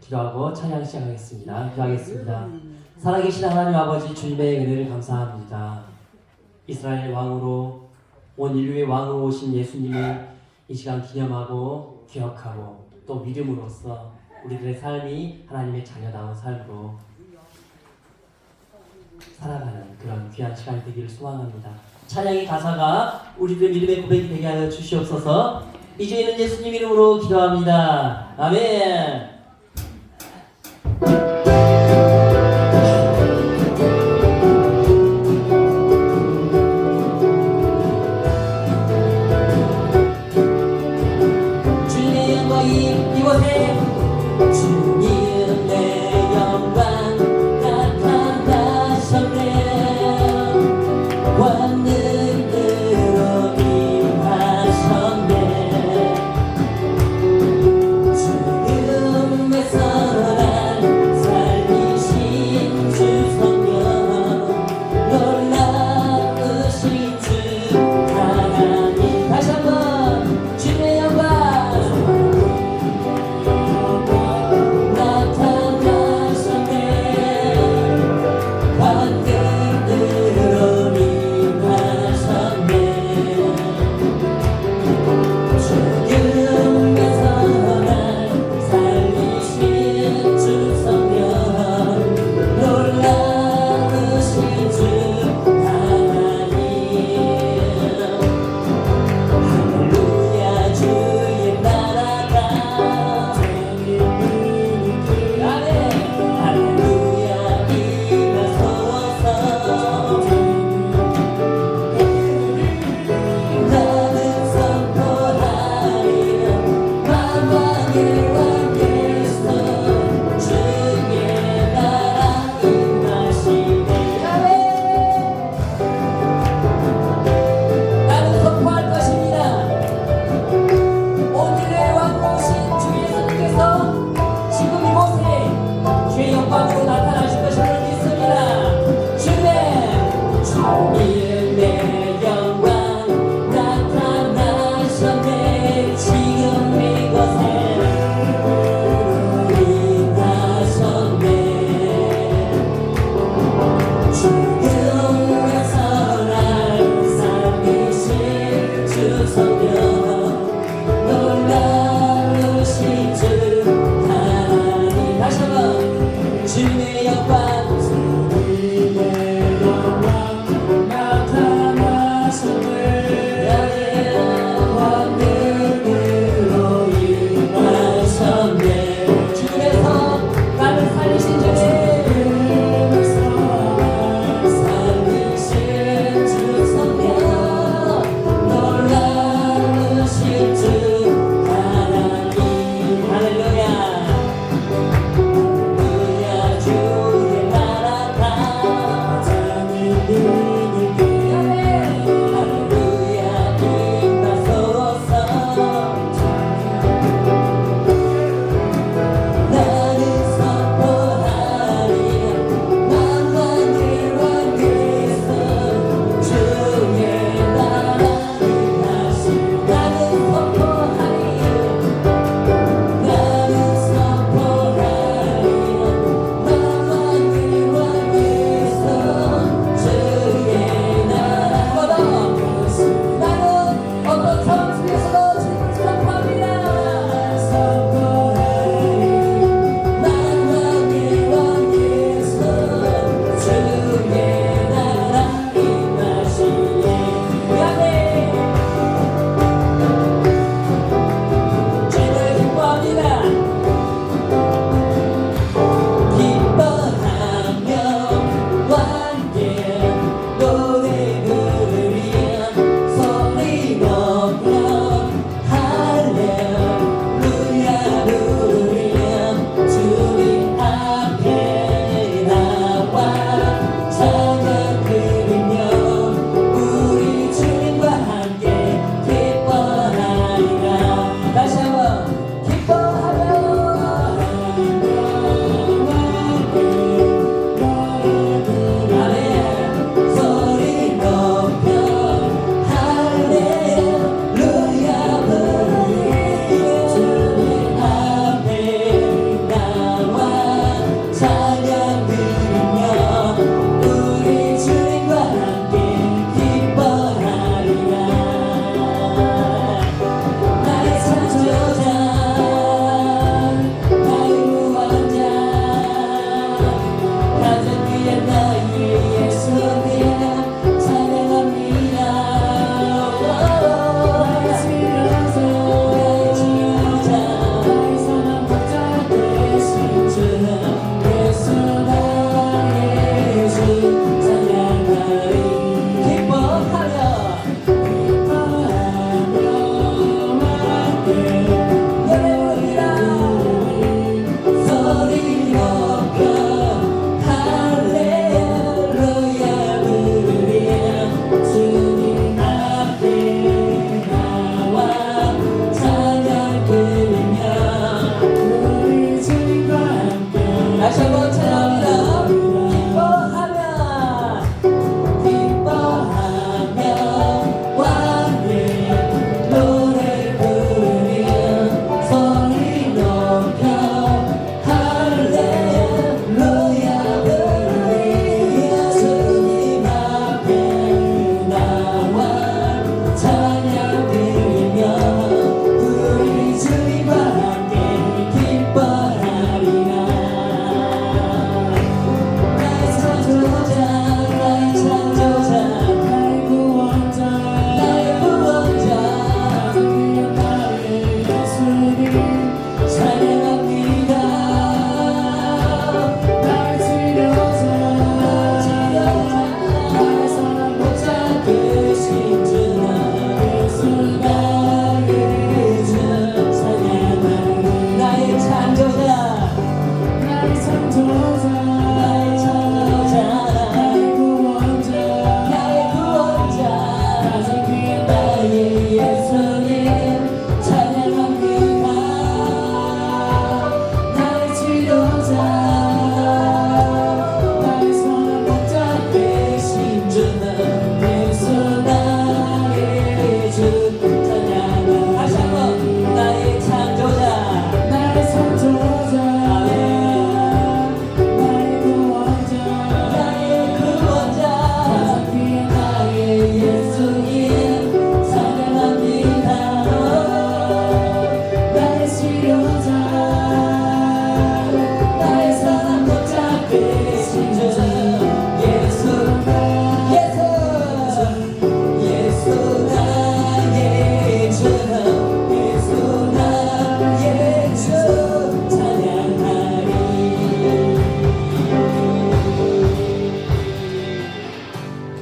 기도하고 찬양 시작하겠습니다. 기도하겠습니다. 살아계신 하나님 아버지 주님의 은혜를 감사합니다. 이스라엘 왕으로 온 인류의 왕으로 오신 예수님을 이 시간 기념하고 기억하고 또 믿음으로써 우리들의 삶이 하나님의 자녀다운 삶으로 살아가는 그런 귀한 시간이 되기를 소망합니다. 찬양의 가사가 우리들의 믿음의 고백이 되게 하여 주시옵소서. 이제 있는 예수님 이름으로 기도합니다. 아멘. 주님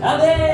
アメン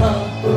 come.